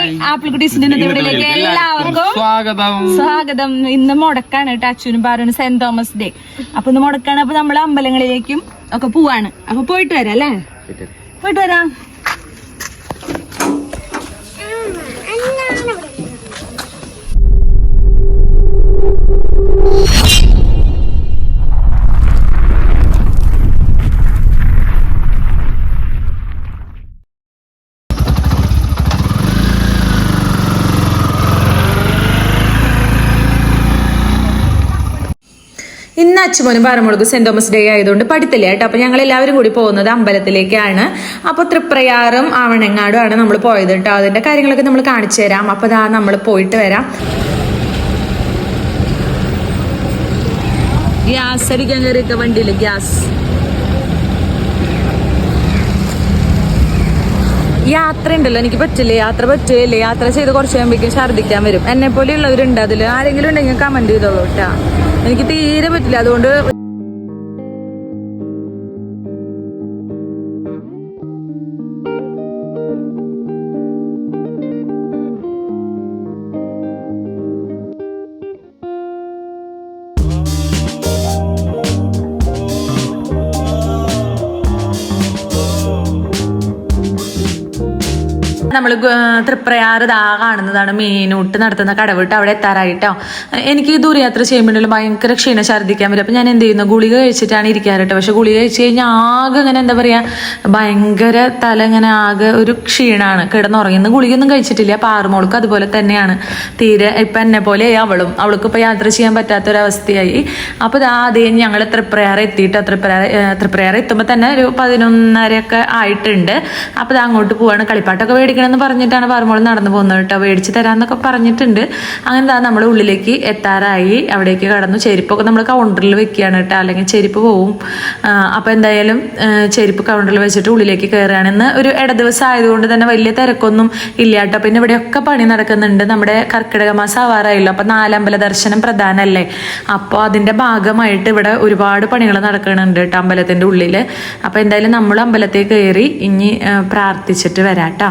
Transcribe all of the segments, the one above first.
Hi apple കുട്ടീസിന്റെ ഇന്നത്തെ എല്ലാവർക്കും സ്വാഗതം. സ്വാഗതം. ഇന്ന് മുടക്കാണ് കേട്ടോ അച്ഛനും പാരനും സെന്റ് തോമസ് ഡേ. അപ്പൊ ഇന്ന് മുടക്കാണ്. അപ്പൊ നമ്മൾ അമ്പലങ്ങളിലേക്കും ഒക്കെ പോവാണ്. അപ്പൊ പോയിട്ട് വരാം അല്ലേ? പോയിട്ട് വരാം. ഇന്ന് അച്ഛമോനും പാറമുളക് സെന്റ് തോമസ് ഡേ ആയതുകൊണ്ട് പഠിത്തില്ല കേട്ടോ. അപ്പൊ ഞങ്ങൾ എല്ലാവരും കൂടി പോകുന്നത് അമ്പലത്തിലേക്കാണ്. അപ്പൊ തൃപ്രയാറും ആവണങ്ങാടും ആണ് നമ്മൾ പോയത് കേട്ടോ. അതിന്റെ കാര്യങ്ങളൊക്കെ നമ്മൾ കാണിച്ചു തരാം. അപ്പൊ ദാ നമ്മൾ പോയിട്ട് വരാം. ഗ്യാസ് അടിക്കാൻ കയറിയൊക്കെ വണ്ടിയിൽ ഗ്യാസ്. യാത്ര ഉണ്ടല്ലോ. എനിക്ക് പറ്റില്ല? യാത്ര പറ്റില്ല യാത്ര ചെയ്ത് കുറച്ച് കഴിയുമ്പോഴേക്കും ഛർദ്ദിക്കാൻ വരും. എന്നെ പോലെയുള്ളവരുണ്ട് അതിൽ ആരെങ്കിലും ഉണ്ടെങ്കിൽ കമന്റ് ചെയ്തോളൂ കേട്ടാ. എനിക്ക് തീരെ പറ്റില്ല. അതുകൊണ്ട് നമ്മൾ തൃപ്രയാറ് ദാ കാണുന്നതാണ് മീനൂട്ട് നടത്തുന്ന കടവിട്ട് അവിടെ എത്താറായിട്ടോ. എനിക്ക് ദൂരയാത്ര ചെയ്യുമ്പോഴും ഭയങ്കര ക്ഷീണം ഛർദ്ദിക്കാൻ വരും. അപ്പം ഞാൻ എന്ത് ചെയ്യുന്നു? ഗുളിക കഴിച്ചിട്ടാണ് ഇരിക്കാറ് കേട്ടോ പക്ഷെ ഗുളിക കഴിച്ച് കഴിഞ്ഞാൽ ആകെ ഇങ്ങനെ എന്താ പറയുക ഭയങ്കര തല ഇങ്ങനെ ആകെ ഒരു ക്ഷീണമാണ് കിടന്നുറങ്ങുന്ന ഗുളികയൊന്നും കഴിച്ചിട്ടില്ല. പാറുമോൾക്ക് അതുപോലെ തന്നെയാണ്. തീരെ ഇപ്പം എന്നെ പോലെ അവളും. അവൾക്ക് ഇപ്പോൾ യാത്ര ചെയ്യാൻ പറ്റാത്തൊരവസ്ഥയായി. അപ്പോൾ ആദ്യം ഞങ്ങൾ തൃപ്രയാർ എത്തിയിട്ട് തൃപ്രയാർ തൃപ്രയാർ എത്തുമ്പോൾ തന്നെ ഒരു പതിനൊന്നരയൊക്കെ ആയിട്ടുണ്ട്. അപ്പോൾ അങ്ങോട്ട് പോവാണ്. കളിപ്പാട്ടൊക്കെ മേടിക്കണമെന്ന് പറഞ്ഞിട്ടാണ് പറമ്പോളം നടന്നു പോകുന്നത് കേട്ടോ. മേടിച്ച് തരാമെന്നൊക്കെ പറഞ്ഞിട്ടുണ്ട്. അങ്ങനെ എന്താ നമ്മൾ ഉള്ളിലേക്ക് എത്താറായി. അവിടേക്ക് കടന്നു. ചെരുപ്പൊക്കെ നമ്മൾ കൗണ്ടറിൽ വെക്കുകയാണ് കേട്ടോ. അല്ലെങ്കിൽ ചെരുപ്പ് പോവും. അപ്പോൾ എന്തായാലും ചെരുപ്പ് കൗണ്ടറിൽ വെച്ചിട്ട് ഉള്ളിലേക്ക് കയറുകയാണ് ഇന്ന് ഒരു ഇട ദിവസം ആയതുകൊണ്ട് തന്നെ വലിയ തിരക്കൊന്നും ഇല്ല കേട്ടോ. പിന്നെ ഇവിടെയൊക്കെ പണി നടക്കുന്നുണ്ട്. നമ്മുടെ കർക്കിടക മാസം ആവാറായല്ലോ. അപ്പോൾ നാലമ്പല ദർശനം പ്രധാനമല്ലേ അപ്പോൾ അതിന്റെ ഭാഗമായിട്ട് ഇവിടെ ഒരുപാട് പണികൾ നടക്കുന്നുണ്ട് കേട്ടോ അമ്പലത്തിന്റെ ഉള്ളിൽ അപ്പോൾ എന്തായാലും നമ്മൾ അമ്പലത്തിൽ കയറി ഇനി പ്രാർത്ഥിച്ചിട്ട് വരാം കേട്ടോ.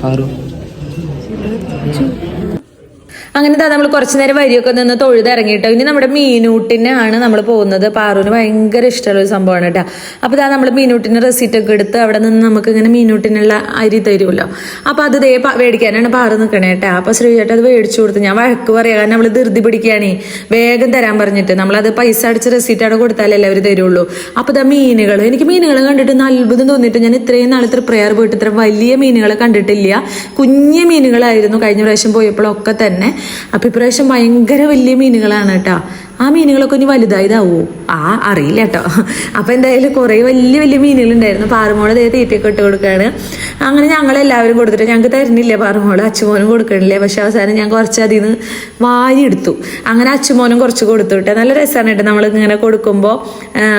바로. അങ്ങനെ നമ്മൾ കുറച്ചു നേരം വരിയൊക്കെ നിന്ന് തൊഴുത് തൊഴുതിറങ്ങിയിട്ടോ ഇനി നമ്മുടെ മീനൂട്ടിനാണ് നമ്മൾ പോകുന്നത്. പാറുവിന് ഭയങ്കര ഇഷ്ടമുള്ള ഒരു സംഭവമാണ് കേട്ടോ. അപ്പോൾ ഇതാ നമ്മൾ മീനൂട്ടിന്റെ റെസിറ്റ് ഒക്കെ എടുത്ത് അവിടെ നിന്ന് നമുക്ക് ഇങ്ങനെ മീനൂട്ടിനുള്ള അരി തരുമല്ലോ. അപ്പോൾ അത് ദേ മേടിക്കാനാണ് പാറു നിൽക്കണേ കേട്ടോ. അപ്പോൾ ശ്രീചേട്ടൻ അത് മേടിച്ചു കൊടുത്ത്. ഞാൻ വഴക്ക് പറയാം. കാരണം നമ്മൾ ധൃതി പിടിക്കുകയാണേ. വേഗം തരാൻ പറഞ്ഞിട്ട് നമ്മളത് പൈസ അടിച്ച് റെസിറ്റ് അവിടെ കൊടുത്താലേ അവർ തരുള്ളൂ. അപ്പോൾ ഇതാ മീനുകൾ എനിക്ക് മീനുകൾ കണ്ടിട്ട് അത്ഭുതം തോന്നിയിട്ട് ഞാൻ ഇത്രയും നാൾ ഇത്ര പ്രയർ പോയിട്ട് ഇത്ര വലിയ മീനുകളെ കണ്ടിട്ടില്ല. കുഞ്ഞു മീനുകളായിരുന്നു. കഴിഞ്ഞ പ്രാവശ്യം പോയപ്പോഴൊക്കെ തന്നെ. അപ്പൊ ഇപ്രാവശ്യം ഭയങ്കര വലിയ മീനുകളാണ് കേട്ടോ. ആ മീനുകളൊക്കെ ഇനി വലുതായതാവോ? ആ അറിയില്ല കേട്ടോ അപ്പം എന്തായാലും കുറേ വലിയ വലിയ മീനുകളുണ്ടായിരുന്നു. പാറമോൾ ദേ തീറ്റയൊക്കെ ഇട്ട് കൊടുക്കുകയാണ് അങ്ങനെ ഞങ്ങളെല്ലാവരും കൊടുത്തിട്ട് ഞങ്ങൾക്ക് തരുന്നില്ല പാറമോൾ? അച്ഛമോനും കൊടുക്കണില്ല? പക്ഷെ അവസാനം ഞാൻ കുറച്ച് അതിൽ നിന്ന് വാരി എടുത്തു. അങ്ങനെ അച്ഛമോനും കുറച്ച് കൊടുത്തു നല്ല രസമാണ് കേട്ടോ നമ്മൾ ഇങ്ങനെ കൊടുക്കുമ്പോൾ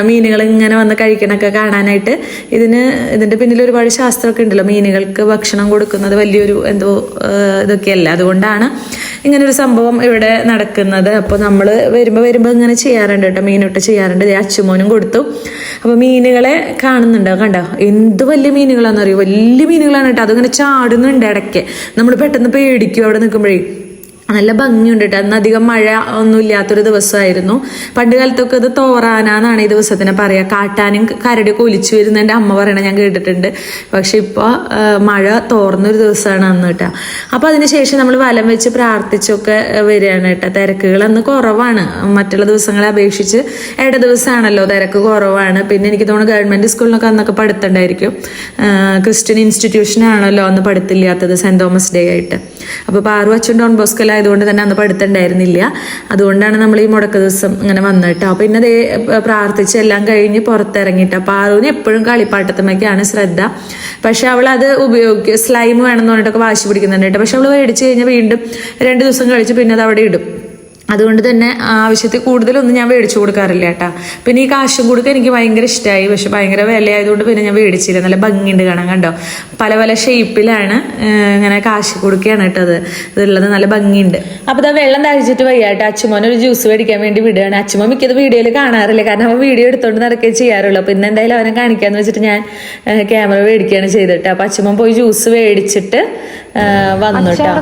മീനുകൾ ഇങ്ങനെ വന്ന് കഴിക്കണൊക്കെ കാണാനായിട്ട്. ഇതിന് ഇതിന്റെ പിന്നിൽ ഒരുപാട് ശാസ്ത്രമൊക്കെ ഉണ്ടല്ലോ. മീനുകൾക്ക് ഭക്ഷണം കൊടുക്കുന്നത് വലിയൊരു എന്തോ ഇതൊക്കെയല്ല. അതുകൊണ്ടാണ് ഇങ്ങനൊരു സംഭവം ഇവിടെ നടക്കുന്നത്. അപ്പോൾ നമ്മൾ വരുമ്പോൾ വരുമ്പോൾ ഇങ്ങനെ ചെയ്യാറുണ്ട് കേട്ടോ. മീനിട്ട് ചെയ്യാറുണ്ട്. അച്ചുമോനും കൊടുത്തു. അപ്പോൾ മീനുകളെ കാണുന്നുണ്ടോ? കണ്ടോ? എന്ത് വലിയ മീനുകളാണെന്ന് അറിയോ വലിയ മീനുകളാണ് കേട്ടോ. അതിങ്ങനെ ചാടുന്നുണ്ട് ഇടയ്ക്ക്. നമ്മൾ പെട്ടെന്ന് പേടിക്കും അവിടെ നിൽക്കുമ്പോഴേ നല്ല ഭംഗിയുണ്ട് കേട്ടോ അന്ന് അധികം മഴ ഒന്നും ഇല്ലാത്തൊരു ദിവസമായിരുന്നു. പണ്ട് കാലത്തൊക്കെ ഇത് തോറാനാന്നാണ് ഈ ദിവസത്തിനെ പറയുക കാട്ടാനും കരടിയൊക്കെ ഒലിച്ചു വരുന്ന എന്റെ അമ്മ പറയണ ഞാൻ കേട്ടിട്ടുണ്ട്. പക്ഷെ ഇപ്പോൾ മഴ തോർന്നൊരു ദിവസമാണ് അന്ന് കേട്ടോ അപ്പോൾ അതിന് ശേഷം നമ്മൾ വലം വെച്ച് പ്രാർത്ഥിച്ചൊക്കെ വരികയാണ് കേട്ടോ തിരക്കുകൾ അന്ന് കുറവാണ്. മറ്റുള്ള ദിവസങ്ങളെ അപേക്ഷിച്ച് ഇട ദിവസമാണല്ലോ തിരക്ക് കുറവാണ്. പിന്നെ എനിക്ക് തോന്നുന്നു ഗവൺമെന്റ് സ്കൂളിലൊക്കെ അന്നൊക്കെ പഠിത്തണ്ടായിരിക്കും. ക്രിസ്ത്യൻ ഇൻസ്റ്റിറ്റ്യൂഷനാണല്ലോ അന്ന് പഠിത്തില്ലാത്തത് സെന്റ് തോമസ് ഡേ ആയിട്ട്. അപ്പോൾ പാറു അച്ഛൻ ഡോൺ ബോസ്കോലായിരുന്നു ആയതുകൊണ്ട് തന്നെ അന്ന് പഠിത്തമുണ്ടായിരുന്നില്ല അതുകൊണ്ടാണ് നമ്മൾ ഈ മുടക്ക ദിവസം ഇങ്ങനെ വന്നിട്ടോ പിന്നെ ദേ പ്രാർത്ഥിച്ച് എല്ലാം കഴിഞ്ഞ് പുറത്തിറങ്ങിട്ടോ ആറുവിന് എപ്പോഴും കളിപ്പാട്ടത്തമ്മയ്ക്കാണ് ശ്രദ്ധ. പക്ഷെ അവൾ അത് ഉപയോഗിക്കും സ്ലൈം വേണമെന്ന് പറഞ്ഞിട്ടൊക്കെ വാശി പിടിക്കുന്നുണ്ട് പക്ഷെ അവൾ മേടിച്ച് കഴിഞ്ഞാൽ വീണ്ടും രണ്ട് ദിവസം കഴിച്ച് പിന്നെ അത് അവിടെ ഇടും. അതുകൊണ്ട് തന്നെ ആവശ്യത്തിൽ കൂടുതലൊന്നും ഞാൻ മേടിച്ചു കൊടുക്കാറില്ല കേട്ടാ. പിന്നെ ഈ കാശും കൊടുക്കാൻ എനിക്ക് ഭയങ്കര ഇഷ്ടമായി പക്ഷെ ഭയങ്കര വിലയായതുകൊണ്ട് പിന്നെ ഞാൻ മേടിച്ചില്ല. നല്ല ഭംഗിയുണ്ട് കാണാൻ കണ്ടോ? പല പല ഷേപ്പിലാണ് ഇങ്ങനെ കാശ് കൊടുക്കുകയാണ് കേട്ടോ അത്. ഇതുള്ളത് നല്ല ഭംഗിയുണ്ട്. അപ്പോൾ ഇതാ വെള്ളം തഴിച്ചിട്ട് വയ്യാട്ടോ അച്ചുമോൻ ഒരു ജ്യൂസ് മേടിക്കാൻ വേണ്ടി വിടുകയാണ്. അച്ചുമോൻ മിക്കത് വീഡിയോയിൽ കാണാറില്ല. കാരണം അവൻ വീഡിയോ എടുത്തോണ്ട് നടക്കുകയും ചെയ്യാറുള്ളൂ. അപ്പോൾ ഇന്ന് എന്തായാലും അവനെ കാണിക്കാന്ന് വെച്ചിട്ട് ഞാൻ ക്യാമറ മേടിക്കുകയാണ് ചെയ്തിട്ട് അപ്പോൾ അച്ചുമോൻ പോയി ജ്യൂസ് മേടിച്ചിട്ട് വന്നു കേട്ടോ.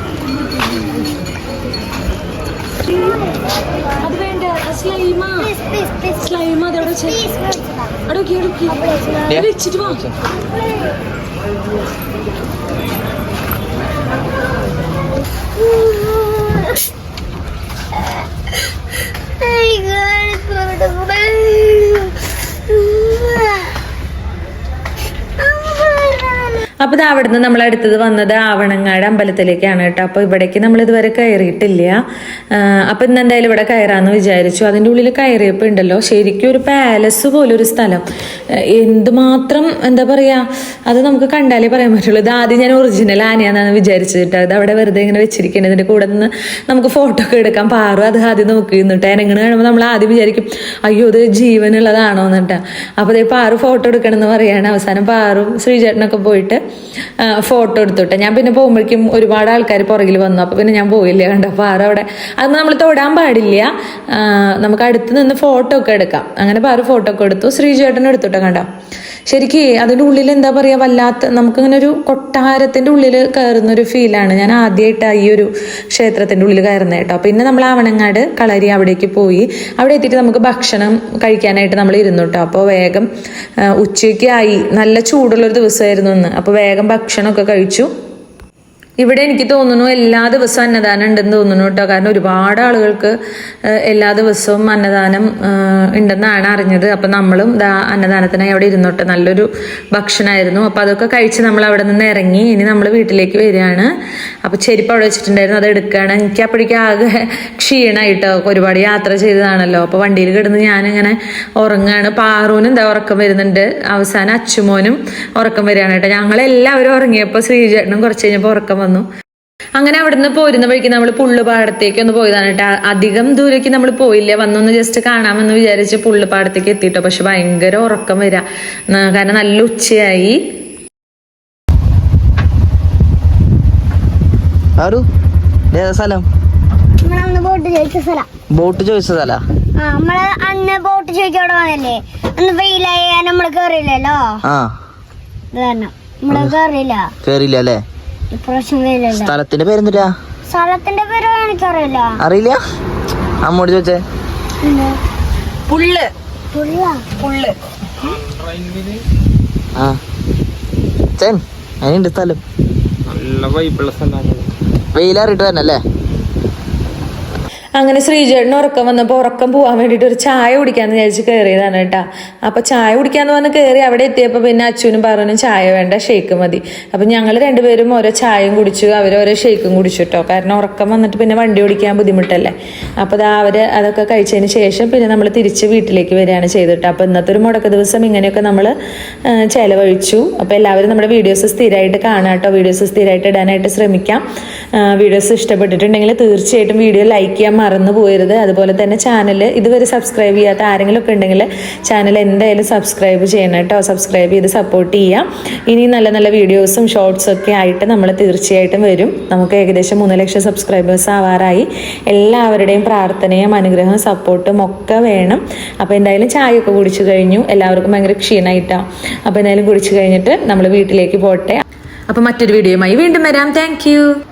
അത് വേണ്ട സ്ലൈമ സ്ലൈമ അതവിടെ അടുക്കി അടുക്കി വെച്ചിട്ട് വാ അപ്പൊ ഇത് അവിടുന്ന് നമ്മൾ അടുത്തത് വന്നത് ആവണങ്ങാട് അമ്പലത്തിലേക്കാണ് കേട്ടോ. അപ്പൊ ഇവിടേക്ക് നമ്മൾ ഇതുവരെ കയറിയിട്ടില്ല. അപ്പോൾ അപ്പൊ ഇന്ന് എന്തായാലും ഇവിടെ കയറാന്ന് വിചാരിച്ചു. അതിന്റെ ഉള്ളിൽ കയറിയപ്പോ ഉണ്ടല്ലോ ശരിക്കും ഒരു പാലസ് പോലെ ഒരു സ്ഥലം എന്തുമാത്രം എന്താ പറയാ അത് നമുക്ക് കണ്ടാലേ പറയാൻ പറ്റുള്ളൂ. ഇത് ആദ്യം ഞാൻ ഒറിജിനൽ ആനയാന്നാണ് വിചാരിച്ചത് കേട്ടോ. അത് അവിടെ വെറുതെ ഇങ്ങനെ വെച്ചിരിക്കുന്നത് ഇതിന്റെ കൂടെ നിന്ന് നമുക്ക് ഫോട്ടോ ഒക്കെ എടുക്കാൻ പാറും. അത് ആദ്യം നോക്കി നിന്നിട്ട് എനങ്ങനെ കാണുമ്പോൾ നമ്മൾ ആദ്യം വിചാരിക്കും അയ്യോ ഇത് ജീവനുള്ളതാണോ എന്നിട്ടാ അപ്പൊ അതേ പാറു ഫോട്ടോ എടുക്കണം എന്ന് പറയാണ്. അവസാനം പാറും ശ്രീചേട്ടനൊക്കെ പോയിട്ട് ഫോട്ടോ എടുത്തോട്ടെ. ഞാൻ പിന്നെ പോകുമ്പോഴേക്കും ഒരുപാട് ആൾക്കാർ പുറകിൽ വന്നു. അപ്പൊ പിന്നെ ഞാൻ പോയില്ല കണ്ടോ. പാറ അവിടെ അത് നമ്മൾ തൊടാൻ പാടില്ല. നമുക്ക് അടുത്ത് നിന്ന് ഫോട്ടോ ഒക്കെ എടുക്കാം. അങ്ങനെ പാറ ഫോട്ടോ ഒക്കെ എടുത്തു. ശ്രീചേട്ടൻ എടുത്തോട്ടെ കണ്ടോ? ശരിക്കും അതിന്റെ ഉള്ളിൽ എന്താ പറയുക വല്ലാത്ത നമുക്കിങ്ങനെ ഒരു കൊട്ടാരത്തിന്റെ ഉള്ളിൽ കയറുന്ന ഒരു ഫീലാണ് ഞാൻ ആദ്യമായിട്ടാണ് ഈ ഒരു ക്ഷേത്രത്തിന്റെ ഉള്ളിൽ കയറുന്നത് കേട്ടോ. പിന്നെ നമ്മൾ ആവണങ്ങാട് കളരി അവിടേക്ക് പോയി. അവിടെ എത്തിയിട്ട് നമുക്ക് ഭക്ഷണം കഴിക്കാനായിട്ട് നമ്മൾ ഇരുന്നു കേട്ടോ. അപ്പോൾ വേഗം ഉച്ചയ്ക്ക് ആയി നല്ല ചൂടുള്ളൊരു ദിവസമായിരുന്നു ഇന്ന്. അപ്പോൾ വേഗം ഭക്ഷണമൊക്കെ കഴിച്ചു. ഇവിടെ എനിക്ക് തോന്നുന്നു എല്ലാ ദിവസവും അന്നദാനം ഉണ്ടെന്ന് തോന്നുന്നു കേട്ടോ. കാരണം ഒരുപാട് ആളുകൾക്ക് എല്ലാ ദിവസവും അന്നദാനം ഉണ്ടെന്നാണ് അറിഞ്ഞത്. അപ്പം നമ്മളും അന്നദാനത്തിനായി അവിടെ ഇരുന്നോട്ടെ. നല്ലൊരു ഭക്ഷണമായിരുന്നു അപ്പം അതൊക്കെ കഴിച്ച് നമ്മൾ അവിടെ നിന്ന് ഇറങ്ങി ഇനി നമ്മൾ വീട്ടിലേക്ക് വരികയാണ്. അപ്പോൾ ചെരുപ്പ് അവിടെ വെച്ചിട്ടുണ്ടായിരുന്നു. അത് എടുക്കുകയാണ്. എനിക്ക് അപ്പോഴേക്കും ആകെ ക്ഷീണമായിട്ടോ ഒരുപാട് യാത്ര ചെയ്തതാണല്ലോ. അപ്പോൾ വണ്ടിയിൽ കിടന്ന് ഞാനിങ്ങനെ ഉറങ്ങുകയാണ്. പാറൂനും എന്താ ഉറക്കം വരുന്നുണ്ട്. അവസാനം അച്ചുമോനും ഉറക്കം വരികയാണ് കേട്ടോ. ഞങ്ങളെല്ലാവരും ഉറങ്ങിയപ്പോൾ ശ്രീചേട്ടനും കുറച്ച് കഴിഞ്ഞപ്പോൾ ഉറക്കം വന്നു. അങ്ങനെ അവിടുന്ന് പോരുന്ന വഴിക്ക് നമ്മൾ പുള്ളുപാടത്തേക്ക് ഒന്ന് പോയതാണ് കേട്ടോ. അധികം ദൂരേക്ക് നമ്മൾ പോയില്ല. വന്നൊന്ന് ജസ്റ്റ് കാണാമെന്ന് വിചാരിച്ച് പുള്ളുപാടത്തേക്ക് എത്തിയിട്ടോ പക്ഷെ ഭയങ്കര ഉറക്കം വരാ. കാരണം നല്ല ഉച്ചയായി. സ്ഥലം? ബോട്ട് ചോദിച്ച സ്ഥലം. ബോട്ട് നമ്മൾ അന്ന് ചോദിക്കാൻ വന്നല്ലേ? അന്ന് വെയിലായ നമ്മൾ കേറിയില്ല. കേറിയില്ല അല്ലേ? സ്ഥലത്തിന്റെ പേരെന്തിട്ടാ? സ്ഥലത്തിന്റെ പേര് എനിക്കറിയില്ല. അറിയില്ല? അമ്മോട് ചോദിച്ചേ. പുള്ള്. പുല്ല് പുള്ള്. ആ. ചേൻ അതിനുണ്ട് സ്ഥലം. നല്ല വൈബിളുള്ള സ്ഥലമാണ് വെയിലാറിട്ട് തന്നെ അല്ലേ അങ്ങനെ ശ്രീജേട്ടന് ഉറക്കം വന്നപ്പോൾ ഉറക്കം പോകാൻ വേണ്ടിയിട്ട് ഒരു ചായ കുടിക്കാമെന്ന് വിചാരിച്ച് കയറിയതാണ് കേട്ടോ. അപ്പോൾ ചായ കുടിക്കാന്ന് പറഞ്ഞ് കയറി അവിടെ എത്തിയപ്പോൾ പിന്നെ അച്ഛനും പറഞ്ഞു ചായ വേണ്ട ഷേക്ക് മതി. അപ്പൊ ഞങ്ങൾ രണ്ടുപേരും ഓരോ ചായയും കുടിച്ചു അവർ ഓരോ ഷേക്കും കുടിച്ചു കേട്ടോ കാരണം ഉറക്കം വന്നിട്ട് പിന്നെ വണ്ടി ഓടിക്കാൻ ബുദ്ധിമുട്ടല്ലേ. അപ്പോൾ ദാ അവർ അതൊക്കെ കഴിച്ചതിന് ശേഷം പിന്നെ നമ്മൾ തിരിച്ച് വീട്ടിലേക്ക് വരികയാണ് ചെയ്തിട്ട് അപ്പോൾ ഇന്നത്തെ ഒരു മുടക്ക ദിവസം ഇങ്ങനെയൊക്കെ നമ്മൾ ചെലവഴിച്ചു. അപ്പോൾ എല്ലാവരും നമ്മുടെ വീഡിയോസ് സ്ഥിരമായിട്ട് കാണാം കേട്ടോ വീഡിയോസ് സ്ഥിരമായിട്ട് ഇടാനായിട്ട് ശ്രമിക്കാം. വീഡിയോസ് ഇഷ്ടപ്പെട്ടിട്ടുണ്ടെങ്കിൽ തീർച്ചയായിട്ടും വീഡിയോ ലൈക്ക് ചെയ്യാൻ മറന്നു പോയരുത്. അതുപോലെ തന്നെ ചാനൽ ഇതുവരെ സബ്സ്ക്രൈബ് ചെയ്യാത്ത ആരെങ്കിലും ഒക്കെ ഉണ്ടെങ്കിൽ ചാനൽ എന്തായാലും സബ്സ്ക്രൈബ് ചെയ്യണം കേട്ടോ. സബ്സ്ക്രൈബ് ചെയ്ത് സപ്പോർട്ട് ചെയ്യാം. ഇനി നല്ല നല്ല വീഡിയോസും ഷോർട്സും ഒക്കെ ആയിട്ട് നമ്മൾ തീർച്ചയായിട്ടും വരും. നമുക്ക് ഏകദേശം മൂന്ന് ലക്ഷം സബ്സ്ക്രൈബേഴ്സ് ആവാറായി. എല്ലാവരുടെയും പ്രാർത്ഥനയും അനുഗ്രഹവും സപ്പോർട്ടും ഒക്കെ വേണം. അപ്പോൾ എന്തായാലും ചായയൊക്കെ കുടിച്ചു കഴിഞ്ഞു. എല്ലാവർക്കും ഭയങ്കര ക്ഷീണമായിട്ടാണ് അപ്പോൾ എന്തായാലും കുടിച്ചു കഴിഞ്ഞിട്ട് നമ്മൾ വീട്ടിലേക്ക് പോട്ടെ. അപ്പോൾ മറ്റൊരു വീഡിയോയുമായി വീണ്ടും വരാം. താങ്ക്